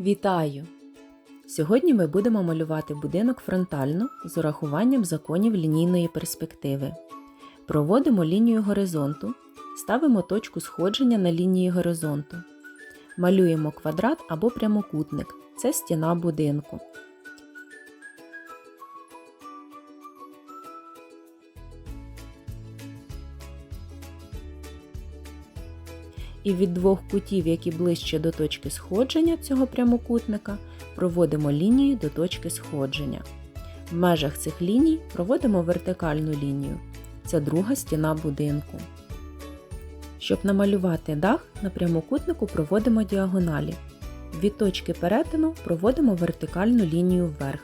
Вітаю! Сьогодні ми будемо малювати будинок фронтально з урахуванням законів лінійної перспективи. Проводимо лінію горизонту, ставимо точку сходження на лінії горизонту. Малюємо квадрат або прямокутник це стіна будинку. І від двох кутів, які ближче до точки сходження цього прямокутника, проводимо лінію до точки сходження. В межах цих ліній проводимо вертикальну лінію. Це друга стіна будинку. Щоб намалювати дах, на прямокутнику проводимо діагоналі. Від точки перетину проводимо вертикальну лінію вверх.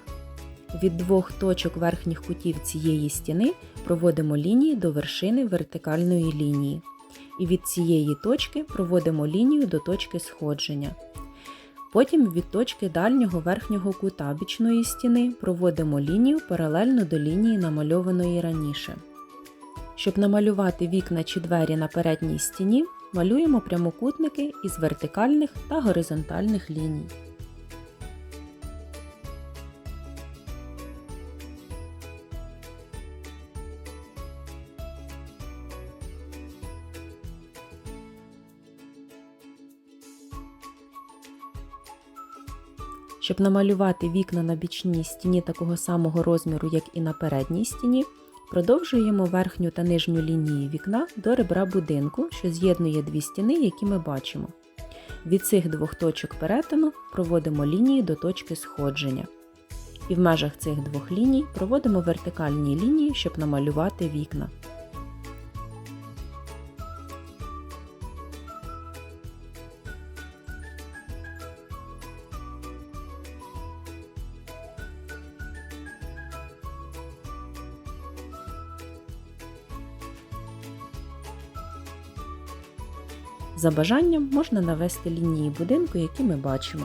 Від двох точок верхніх кутів цієї стіни проводимо лінії до вершини вертикальної лінії і від цієї точки проводимо лінію до точки сходження. Потім від точки дальнього верхнього кута бічної стіни проводимо лінію паралельно до лінії намальованої раніше. Щоб намалювати вікна чи двері на передній стіні, малюємо прямокутники із вертикальних та горизонтальних ліній. Щоб намалювати вікна на бічній стіні такого самого розміру, як і на передній стіні, продовжуємо верхню та нижню лінії вікна до ребра будинку, що з'єднує дві стіни, які ми бачимо. Від цих двох точок перетину проводимо лінії до точки сходження. І в межах цих двох ліній проводимо вертикальні лінії, щоб намалювати вікна. За бажанням можна навести лінії будинку, які ми бачимо.